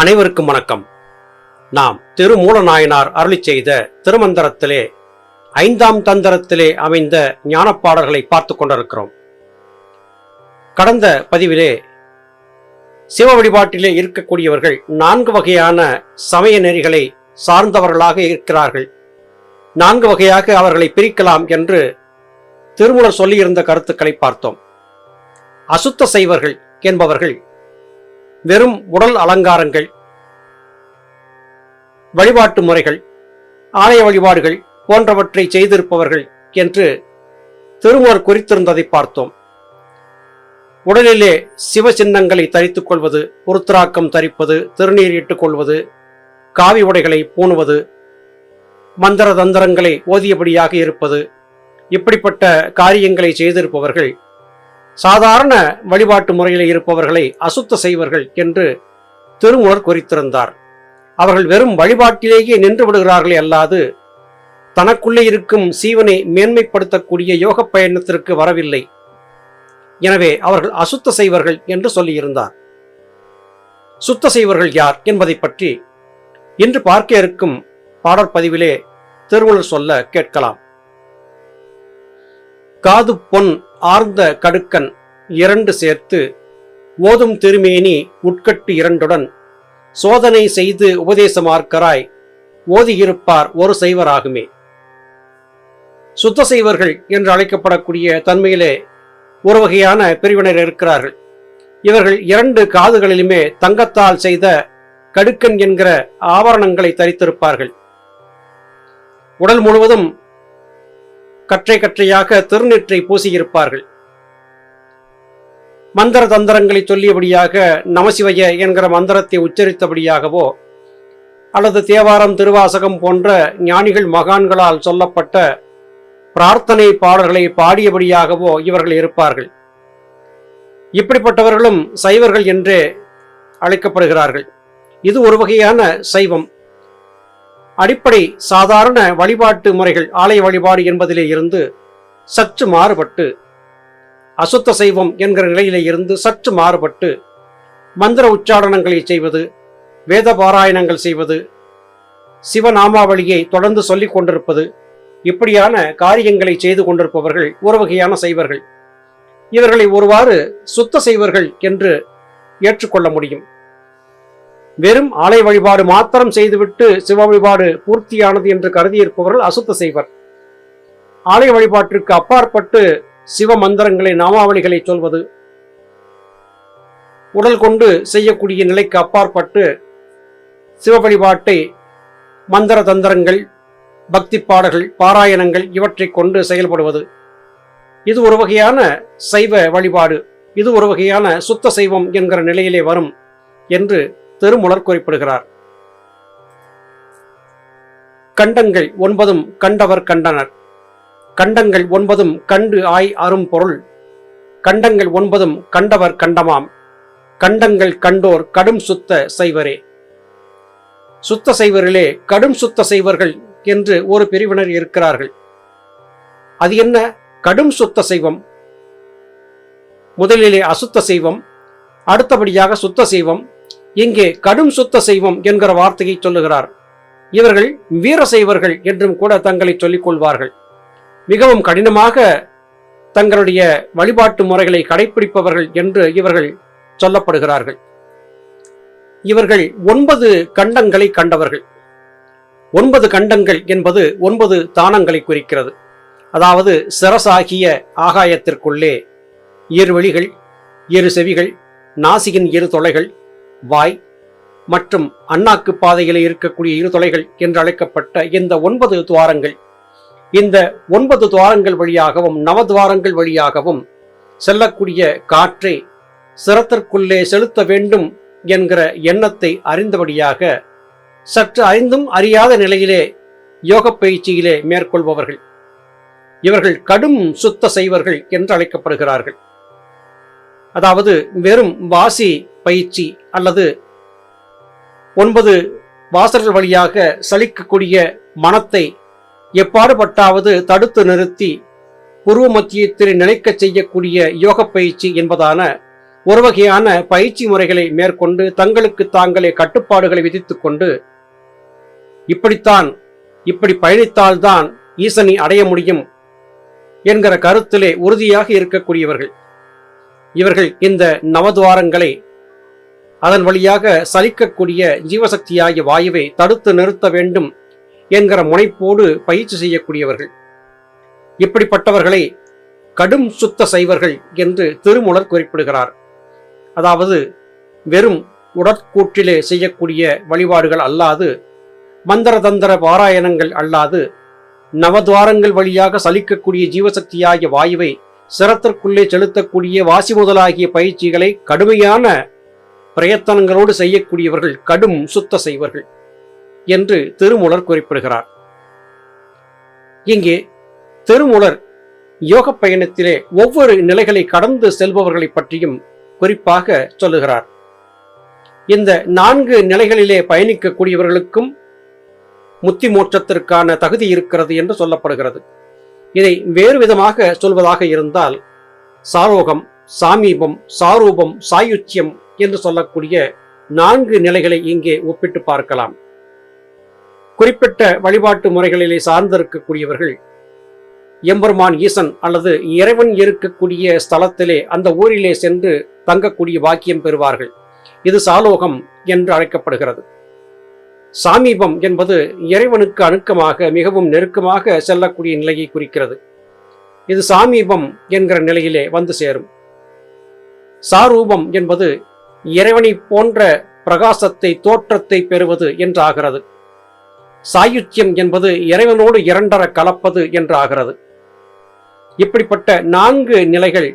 அனைவருக்கும் வணக்கம். நாம் திருமூலநாயனார் அருளி செய்த திருமந்திரத்திலே ஐந்தாம் தந்திரத்திலே அமைந்த ஞானப்பாடல்களை பார்த்து கொண்டிருக்கிறோம். கடந்த பதிவிலே சிவ வழிபாட்டிலே இருக்கக்கூடியவர்கள் நான்கு வகையான சமய நெறிகளை சார்ந்தவர்களாக இருக்கிறார்கள். நான்கு வகையாக அவர்களை பிரிக்கலாம் என்று திருமூலர் சொல்லியிருந்த கருத்துக்களை பார்த்தோம். அசுத்த செய்வர்கள் என்பவர்கள் வெறும் உடல் அலங்காரங்கள் வழிபாட்டு முறைகள் ஆலய வழிபாடுகள் போன்றவற்றை செய்திருப்பவர்கள் என்று திருமூலர் குறித்திருந்ததை பார்த்தோம். உடலிலே சிவ சின்னங்களை தரித்துக் கொள்வது உருத்திராக்கம் தரிப்பது திருநீர் இட்டுக் கொள்வது காவி உடைகளை பூணுவது மந்திர தந்திரங்களை ஓதியபடியாக இருப்பது இப்படிப்பட்ட காரியங்களை செய்திருப்பவர்கள் சாதாரண வழிபாட்டு முறையில் இருப்பவர்களை அசுத்த செய்வர்கள் என்று திருமூலர் குறித்திருந்தார். அவர்கள் வெறும் வழிபாட்டிலேயே நின்று விடுகிறார்களே அல்லாது தனக்குள்ளே இருக்கும் சீவனை மேன்மைப்படுத்தக்கூடிய யோக பயணத்திற்கு வரவில்லை. எனவே அவர்கள் அசுத்த செய்வர்கள் என்று சொல்லியிருந்தார். சுத்த செய்வர்கள் யார் என்பதை பற்றி இன்று பார்க்க இருக்கும் பாடற்பதிவிலே திருமூலர் சொல்ல கேட்கலாம். காது பொன் ஆர்ந்த கடுக்கன் இரண்டு சேர்த்து ஓதும் திருமேனி உட்கட்டு இரண்டுடன் சோதனை செய்து உபதேசமார்க்கராய் ஓதியிருப்பார் ஒரு சைவராகுமே. சுத்த செய்வர்கள் என்று அழைக்கப்படக்கூடிய தன்மையிலே ஒரு வகையான பிரிவினர் இருக்கிறார்கள். இவர்கள் இரண்டு காதுகளிலுமே தங்கத்தால் செய்த கடுக்கன் என்கிற ஆபரணங்களை தரித்திருப்பார்கள். உடல் முழுவதும் கற்றை கற்றையாக திருநீற்றை பூசியிருப்பார்கள். மந்திர தந்திரங்களை சொல்லியபடியாக நமசிவய என்கிற மந்திரத்தை உச்சரித்தபடியாகவோ அல்லது தேவாரம் திருவாசகம் போன்ற ஞானிகள் மகான்களால் சொல்லப்பட்ட பிரார்த்தனை பாடல்களை பாடியபடியாகவோ இவர்கள் இருப்பார்கள். இப்படிப்பட்டவர்களும் சைவர்கள் என்றே அழைக்கப்படுகிறார்கள். இது ஒரு வகையான சைவம். அடிப்படை சாதாரண வழிபாட்டு முறைகள் ஆலய வழிபாடு என்பதிலே இருந்து சற்று மாறுபட்டு அசுத்த சைவம் என்கிற நிலையிலே இருந்து சற்று மாறுபட்டு மந்திர உச்சாரணங்களை செய்வது வேத பாராயணங்கள் செய்வது சிவநாமாவளியை தொடர்ந்து சொல்லிக் கொண்டிருப்பது இப்படியான காரியங்களை செய்து கொண்டிருப்பவர்கள் ஒரு வகையான செய்வர்கள் இவர்களை ஒருவாறு சுத்த செய்வர்கள் என்று ஏற்றுக்கொள்ள முடியும். வெறும் ஆலை வழிபாடு மாத்திரம் செய்துவிட்டு சிவ வழிபாடு பூர்த்தியானது என்று கருதியிருப்பவர்கள் அசுத்த செய்வர் ஆலய வழிபாட்டிற்கு அப்பாற்பட்டு சிவ மந்திரங்களை நாமாவளிகளை சொல்வது உடல் கொண்டு செய்யக்கூடிய நிலைக்கு அப்பாற்பட்டு சிவ வழிபாட்டை மந்திர தந்திரங்கள் பக்தி பாடல்கள் பாராயணங்கள் இவற்றை கொண்டு செயல்படுவது. இது ஒரு வகையான சைவ வழிபாடு. இது ஒரு வகையான சுத்த சைவம் என்கிற நிலையிலே வரும் என்று திருமுலர் குறிப்பிடுகிறார். கண்டங்கள் ஒன்பதும் கண்டவர் கண்டனர். கண்டங்கள் ஒன்பதும் கண்டு ஆய் அரும் பொருள். கண்டங்கள் ஒன்பதும் கண்டவர் கண்டமாம். கண்டங்கள் கண்டோர் கடும் சுத்த செய்வரே. சுத்த செய்வரிலே கடும் சுத்த செய்வர்கள் என்று ஒரு பிரிவினர் இருக்கிறார்கள். அது என்ன? கடும் சுத்த செய்வம். முதலிலே அசுத்த செய்வம் அடுத்தபடியாக சுத்த செய்வம் இங்கே கடும் சுத்த செய்வம் என்கிற வார்த்தையை சொல்லுகிறார். இவர்கள் வீர செய்வர்கள் என்றும் கூட தங்களை சொல்லிக் கொள்வார்கள். மிகவும் கடினமாக தங்களுடைய வழிபாட்டு முறைகளை கடைபிடிப்பவர்கள் என்று இவர்கள் சொல்லப்படுகிறார்கள். இவர்கள் ஒன்பது கண்டங்களை கண்டவர்கள். ஒன்பது கண்டங்கள் என்பது ஒன்பது தானங்களை குறிக்கிறது. அதாவது சிரசாகிய ஆகாயத்திற்குள்ளே இரு வெளிகள் இரு செவிகள் நாசியின் இரு தொலைகள் வாய் மற்றும் அண்ணாக்கு பாதையில் இருக்கக்கூடிய இரு தொலைகள் என்று அழைக்கப்பட்ட இந்த ஒன்பது துவாரங்கள். இந்த ஒன்பது துவாரங்கள் வழியாகவும் நவதுவாரங்கள் வழியாகவும் செல்லக்கூடிய காற்றை சிரத்திற்குள்ளே செலுத்த வேண்டும் என்கிற எண்ணத்தை அறிந்தபடியாக சற்று அறிந்தும் அறியாத நிலையிலே யோக பயிற்சியிலே மேற்கொள்பவர்கள். இவர்கள் கடும் சுத்த செய்வர்கள் என்று அழைக்கப்படுகிறார்கள். அதாவது வெறும் வாசி பயிற்சி அல்லது ஒன்பது வாசல்கள் வழியாக சலிக்கக்கூடிய மனத்தை எப்பாடுபட்டாவது தடுத்து நிறுத்தி பூர்வ மத்தியத்தில் நினைக்கச் செய்யக்கூடிய யோக பயிற்சி என்பதான ஒரு வகையான பயிற்சி முறைகளை மேற்கொண்டு தங்களுக்கு தாங்களே கட்டுப்பாடுகளை விதித்து கொண்டு இப்படித்தான் இப்படி பயணித்தால்தான் ஈசனை அடைய முடியும் என்கிற கருத்திலே உறுதியாக இருக்கக்கூடியவர்கள். இவர்கள் இந்த நவதுவாரங்களை அதன் வழியாக சலிக்கக்கூடிய ஜீவசக்தியாகிய வாயுவை தடுத்து நிறுத்த வேண்டும் என்கிற முனைப்போடு பயிற்சி செய்யக்கூடியவர்கள். இப்படிப்பட்டவர்களை கடும் சுத்த செய்வர்கள் என்று திருமுலர் குறிப்பிடுகிறார். அதாவது வெறும் உடற்கூற்றிலே செய்யக்கூடிய வழிபாடுகள் அல்லாது மந்திர தந்திர பாராயணங்கள் அல்லாது நவதுவாரங்கள் வழியாக சலிக்கக்கூடிய ஜீவசக்தியாகிய வாயுவை சிரத்திற்குள்ளே செலுத்தக்கூடிய வாசி முதலாகிய பயிற்சிகளை கடுமையான பிரயத்தனங்களோடு செய்யக்கூடியவர்கள் கடும் சுத்த செய்வர்கள் என்று திருமூலர் குறிப்பிடுகிறார். இங்கே திருமூலர் யோக பயணத்திலே ஒவ்வொரு நிலைகளை கடந்து செல்பவர்களை பற்றியும் குறிப்பாக சொல்லுகிறார். இந்த நான்கு நிலைகளிலே பயணிக்கக்கூடியவர்களுக்கும் முத்தி மோட்சத்திற்கான தகுதி இருக்கிறது என்று சொல்லப்படுகிறது. இதை வேறு விதமாக சொல்வதாக இருந்தால் சாரோகம் சாமீபம் சாரூபம் சாயுச்சியம் என்று சொல்லக்கூடிய நான்கு நிலைகளை இங்கே ஒப்பிட்டு பார்க்கலாம். குறிப்பிட்ட வழிபாட்டு முறைகளிலே சார்ந்திருக்கக்கூடியவர்கள் எம்பெருமான் ஈசன் அல்லது இறைவன் இருக்கக்கூடிய ஸ்தலத்திலே அந்த ஊரிலே சென்று தங்கக்கூடிய பாக்கியம் பெறுவார்கள். இது சாலோகம் என்று அழைக்கப்படுகிறது. சாமீபம் என்பது இறைவனுக்கு அணுக்கமாக மிகவும் நெருக்கமாக செல்லக்கூடிய நிலையை குறிக்கிறது. இது சாமீபம் என்கிற நிலையிலே வந்து சேரும். சாரூபம் என்பது இறைவனை போன்ற பிரகாசத்தை தோற்றத்தை பெறுவது என்றாகிறது. சாயுத்தியம் என்பது இறைவனோடு இரண்டர கலப்பது என்றாகிறது. இப்படிப்பட்ட நான்கு நிலைகள்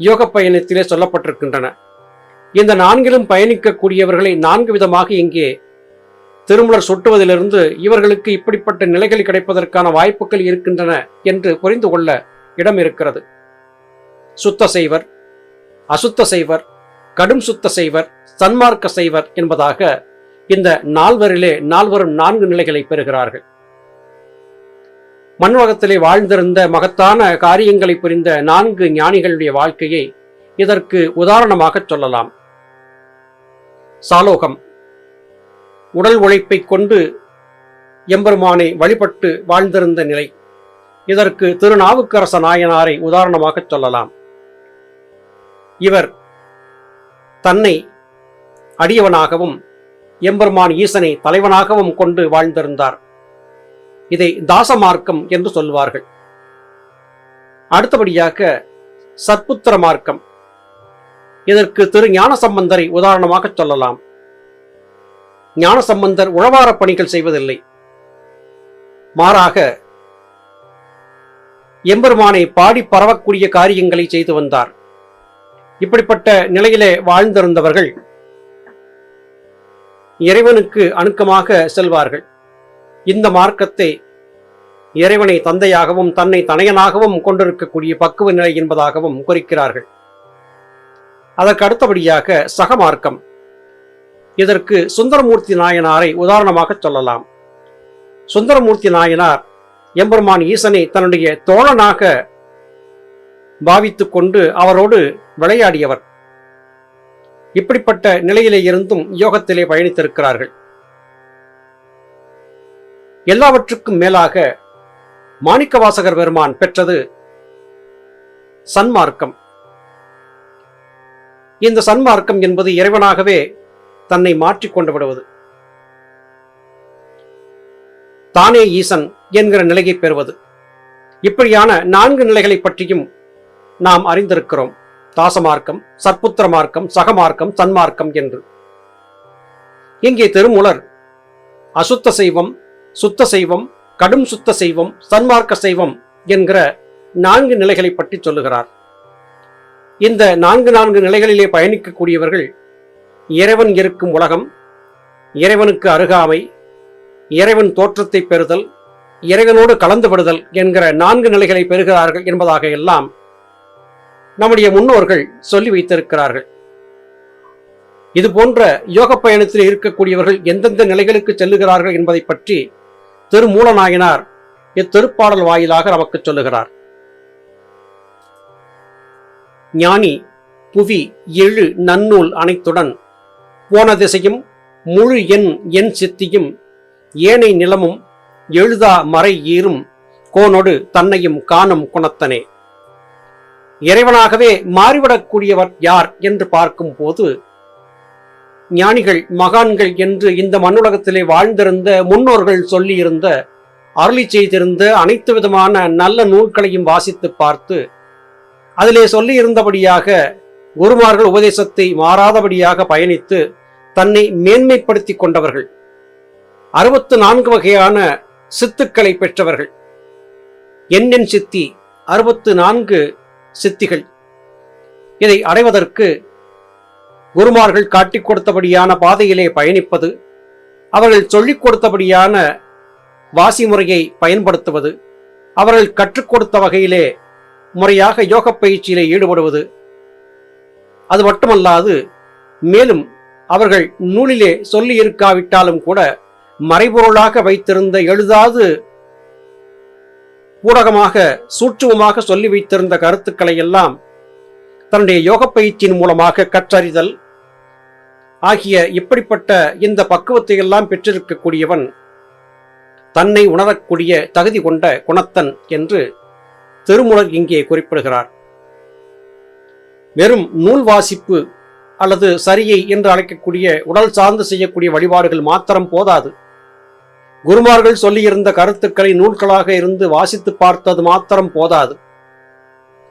யோக பயணத்திலே சொல்லப்பட்டிருக்கின்றன. இந்த நான்கிலும் பயணிக்கக்கூடியவர்களை நான்கு விதமாக இங்கே திருமலர் சுட்டுவதிலிருந்து இவர்களுக்கு இப்படிப்பட்ட நிலைகள் கிடைப்பதற்கான வாய்ப்புகள் இருக்கின்றன என்று புரிந்து கொள்ள இடம் இருக்கிறது சுத்த செய்வர் அசுத்த செய்வர் கடும் சுத்த செய்வர் சன்மார்க்க செய்வர் என்பதாக இந்த நால்வரிலே நால்வரும் நான்கு நிலைகளை பெறுகிறார்கள். மண்வகத்திலே வாழ்ந்திருந்த மகத்தான காரியங்களை புரிந்த நான்கு ஞானிகளுடைய வாழ்க்கையை இதற்கு உதாரணமாக சொல்லலாம். சாலோகம் உடல் உழைப்பை கொண்டு எம்பெருமானை வழிபட்டு வாழ்ந்திருந்த நிலை. இதற்கு திருநாவுக்கரச நாயனாரை உதாரணமாக சொல்லலாம். இவர் தன்னை அடியவனாகவும் எம்பெருமான் ஈசனை தலைவனாகவும் கொண்டு வாழ்ந்திருந்தார். இதை தாசமார்க்கம் என்று சொல்வார்கள். அடுத்தபடியாக சற்புத்திர மார்க்கம். இதற்கு திரு ஞான சம்பந்தரை உதாரணமாக சொல்லலாம். ஞான சம்பந்தர் பணிகள் செய்வதில்லை. மாறாக எம்பெருமானை பாடி பரவக்கூடிய காரியங்களை செய்து வந்தார். இப்படிப்பட்ட நிலையிலே வாழ்ந்திருந்தவர்கள் இறைவனுக்கு அணுக்கமாக செல்வார்கள். இந்த மார்க்கத்தை இறைவனை தந்தையாகவும் தன்னை தனையனாகவும் கொண்டிருக்கக்கூடிய பக்குவ நிலை என்பதாகவும் குறிக்கிறார்கள். அதற்கு அடுத்தபடியாக சகமார்க்கம் இதற்கு சுந்தரமூர்த்தி நாயனாரை உதாரணமாக சொல்லலாம். சுந்தரமூர்த்தி நாயனார் எம்பெருமான் ஈசனை தன்னுடைய தோழனாக பாவித்துக் கொண்டு அவரோடு விளையாடியவர். இப்படிப்பட்ட நிலையிலே இருந்தும் யோகத்திலே பயணித்திருக்கிறார்கள். எல்லாவற்றுக்கும் மேலாக மாணிக்கவாசகர் பெருமான் பெற்றது சன்மார்க்கம். இந்த சன்மார்க்கம் என்பது இறைவனாகவே தன்னை மாற்றிக்கொண்டு விடுவது தானே ஈசன் என்கிற நிலையை பெறுவது. இப்படியான நான்கு நிலைகளை பற்றியும் நாம் அறிந்திருக்கிறோம். தாசமார்க்கம் சற்புத்திர மார்க்கம் சகமார்க்கம் சன்மார்க்கம் என்று. இங்கே திருமூலர் அசுத்த செய்வம் சுத்த செய்வம் கடும் சுத்த செய்வம் சன்மார்க்க செய்வம் என்கிற நான்கு நிலைகளை பற்றி சொல்லுகிறார். இந்த நான்கு நான்கு நிலைகளிலே பயணிக்கக்கூடியவர்கள் இறைவன் இருக்கும் உலகம் இறைவனுக்கு அருகாமை இறைவன் தோற்றத்தை பெறுதல் இறைவனோடு கலந்துபடுதல் என்கிற நான்கு நிலைகளை பெறுகிறார்கள் என்பதாக எல்லாம் நம்முடைய முன்னோர்கள் சொல்லி வைத்திருக்கிறார்கள். இது போன்ற யோக பயணத்தில் இருக்கக்கூடியவர்கள் எந்தெந்த நிலைகளுக்கு செல்லுகிறார்கள் என்பதை பற்றி திருமூலநாயனார் இத்திருப்பாடல் வாயிலாக நமக்கு சொல்லுகிறார். ஞானி புவி எழு நன்னூல் அனைத்துடன் போன திசையும் முழு எண் என் சித்தியும் ஏனை நிலமும் எழுதா மறை ஈரும் கோனொடு தன்னையும் காணும் குணத்தனே. இறைவனாகவே மாறிவிடக்கூடியவர் யார் என்று பார்க்கும் போது ஞானிகள் மகான்கள் என்று இந்த மண்ணுலகத்திலே வாழ்ந்திருந்த முன்னோர்கள் சொல்லியிருந்த அருளி செய்திருந்த அனைத்து விதமான நல்ல நூல்களையும் வாசித்து பார்த்து அதிலே சொல்லியிருந்தபடியாக குருமார்கள் உபதேசத்தை மாறாதபடியாக பயணித்து தன்னை மேன்மைப்படுத்திக் கொண்டவர்கள். அறுபத்து நான்கு வகையான சித்துக்களை பெற்றவர்கள். என்னென் சித்தி அறுபத்து நான்கு சித்திகள். இதை அடைவதற்கு குருமார்கள் காட்டிக் கொடுத்தபடியான பாதையிலே பயணிப்பது அவர்கள் சொல்லிக் கொடுத்தபடியான வாசி முறையை பயன்படுத்துவது அவர்கள் கற்றுக் கொடுத்த வகையிலே முறையாக யோக பயிற்சியிலே ஈடுபடுவது. அது மட்டுமல்லாது மேலும் அவர்கள் நூலிலே சொல்லி இருக்காவிட்டாலும் கூட மறைபொருளாக வைத்திருந்த எழுதாது ஊடகமாக சூட்சுமமாக சொல்லி வைத்திருந்த கருத்துக்களை எல்லாம் தன்னுடைய யோக பயிற்சியின் மூலமாக கற்றறிதல் ஆகிய இப்படிப்பட்ட இந்த பக்குவத்தை எல்லாம் பெற்றிருக்கக்கூடியவன் தன்னை உணரக்கூடிய தகுதி கொண்ட குணத்தன் என்று திருமுலர் இங்கே குறிப்பிடுகிறார். வெறும் நூல் வாசிப்பு அல்லது சரியை என்று அழைக்கக்கூடிய உடல் சார்ந்து செய்யக்கூடிய வழிபாடுகள் மாத்திரம் போதாது. குருமார்கள் சொல்லியிருந்த கருத்துக்களை நூல்களாக இருந்து வாசித்து பார்த்தது மாத்திரம் போதாது.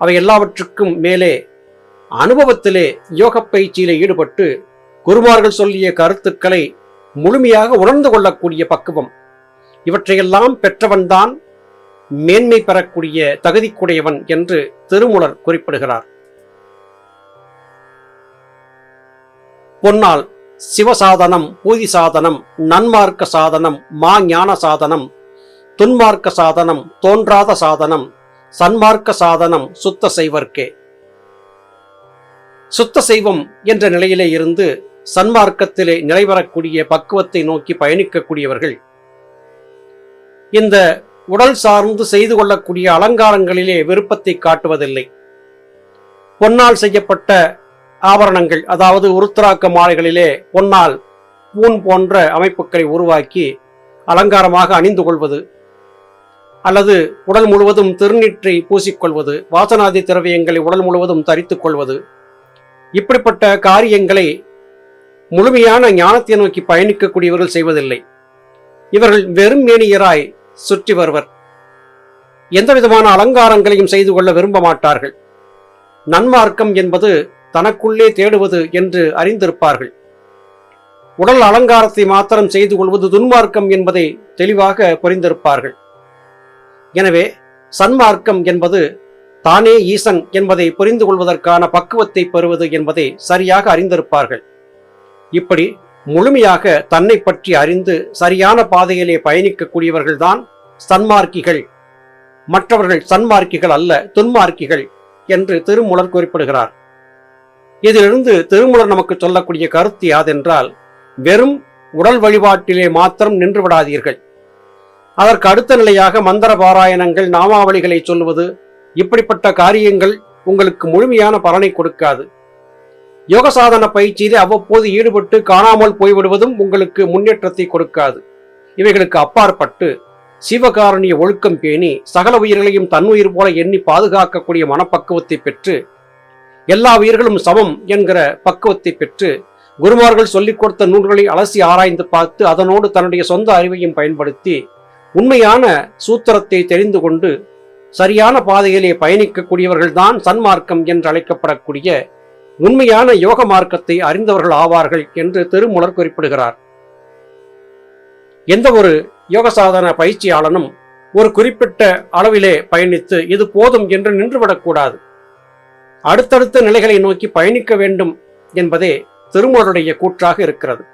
அவை எல்லாவற்றுக்கும் மேலே அனுபவத்திலே யோக பயிற்சியிலே ஈடுபட்டு குருமார்கள் சொல்லிய கருத்துக்களை முழுமையாக உணர்ந்து கொள்ளக்கூடிய பக்குவம். இவற்றையெல்லாம் பெற்றவன்தான் மேன்மை பெறக்கூடிய தகுதிக்குடையவன் என்று திருமுலர் குறிப்பிடுகிறார். பொன்னால் சிவசாதனம் பூதி சாதனம் நன்மார்க்க சாதனம் மா ஞான சாதனம் துன்மார்க்க சாதனம் தோன்றாத சாதனம் சன்மார்க்க சாதனம் சுத்த செய்வர்க்கே. சுத்த செய்வம் என்ற நிலையிலே இருந்து சன்மார்க்கத்திலே நிலைவரக்கூடிய பக்குவத்தை நோக்கி பயணிக்கக்கூடியவர்கள். இந்த உடல் சார்ந்து செய்து கொள்ளக்கூடிய அலங்காரங்களிலே விருப்பத்தை காட்டுவதில்லை. பொன்னால் செய்யப்பட்ட ஆபரணங்கள் அதாவது உருத்தராக்க மாலைகளிலே பொன்னால் பூன் போன்ற அமைப்புகளை உருவாக்கி அலங்காரமாக அணிந்து கொள்வது அல்லது உடல் முழுவதும் திருநீற்றை பூசிக்கொள்வது வாசனாதி திரவியங்களை உடல் முழுவதும் தரித்துக் கொள்வது. இப்படிப்பட்ட காரியங்களை முழுமையான ஞானத்தை நோக்கி பயணிக்கக்கூடியவர்கள் செய்வதில்லை. இவர்கள் வெறும் மேனியராய் சுற்றி வருவர். எந்த விதமான அலங்காரங்களையும் செய்து கொள்ள விரும்ப மாட்டார்கள். நன்மார்க்கம் என்பது தனக்குள்ளே தேடுவது என்று அறிந்திருப்பார்கள். உடல் அலங்காரத்தை மாத்திரம் செய்து கொள்வது துன்மார்க்கம் என்பதை தெளிவாக புரிந்திருப்பார்கள். எனவே சன்மார்க்கம் என்பது தானே ஈசன் என்பதை புரிந்து கொள்வதற்கான பக்குவத்தை பெறுவது என்பதை சரியாக அறிந்திருப்பார்கள். இப்படி முழுமையாக தன்னை பற்றி அறிந்து சரியான பாதையிலே பயணிக்கக்கூடியவர்கள்தான் சன்மார்க்கிகள். மற்றவர்கள் சன்மார்க்கிகள் அல்ல துன்மார்க்கிகள் என்று திருமுலர் குறிப்பிடுகிறார். இதிலிருந்து திருமூலர் நமக்கு சொல்லக்கூடிய கருத்து யாதென்றால் வெறும் உடல் வழிபாட்டிலே மாத்திரம் நின்று விடாதீர்கள். அதற்கு அடுத்த நிலையாக மந்திர பாராயணங்கள் நாமாவளிகளை சொல்வது இப்படிப்பட்ட காரியங்கள் உங்களுக்கு முழுமையான பலனை கொடுக்காது. யோக சாதன பயிற்சியிலே அவ்வப்போது ஈடுபட்டு காணாமல் போய்விடுவதும் உங்களுக்கு முன்னேற்றத்தை கொடுக்காது. இவைகளுக்கு அப்பாற்பட்டு சிவகாரணிய ஒழுக்கம் பேணி சகல உயிர்களையும் தன்னுயிர் போல எண்ணி பாதுகாக்கக்கூடிய மனப்பக்குவத்தை பெற்று எல்லா உயிர்களும் சமம் என்கிற பக்குவத்தை பெற்று குருமார்கள் சொல்லிக் கொடுத்த நூல்களை அலசி ஆராய்ந்து பார்த்து அதனோடு தன்னுடைய சொந்த அறிவையும் பயன்படுத்தி உண்மையான சூத்திரத்தை தெரிந்து கொண்டு சரியான பாதையிலே பயணிக்கக்கூடியவர்கள்தான் சன்மார்க்கம் என்று அழைக்கப்படக்கூடிய உண்மையான யோக மார்க்கத்தை அறிந்தவர்கள் ஆவார்கள் என்று திருமுலர் குறிப்பிடுகிறார். எந்த ஒரு யோக சாதன பயிற்சியாளனும் ஒரு குறிப்பிட்ட அளவிலே பயணித்து இது போதும் என்று நின்றுவிடக்கூடாது. அடுத்தடுத்த நிலைகளை நோக்கி பயணிக்க வேண்டும் என்பதே திருமூலருடைய கூற்றாக இருக்கிறது.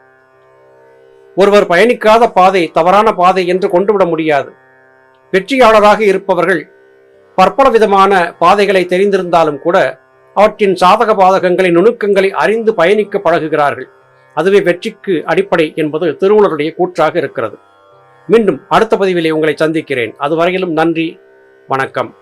ஒருவர் பயணிக்காத பாதை தவறான பாதை என்று கொண்டுவிட முடியாது. வெற்றியாளராக இருப்பவர்கள் பற்பல விதமான பாதைகளை தெரிந்திருந்தாலும் கூட அவற்றின் சாதக பாதகங்களை நுணுக்கங்களை அறிந்து பயணிக்க பழகுகிறார்கள். அதுவே வெற்றிக்கு அடிப்படை என்பது திருமூலருடைய கூற்றாக இருக்கிறது. மீண்டும் அடுத்த பதிவிலே உங்களை சந்திக்கிறேன். அதுவரையிலும் நன்றி வணக்கம்.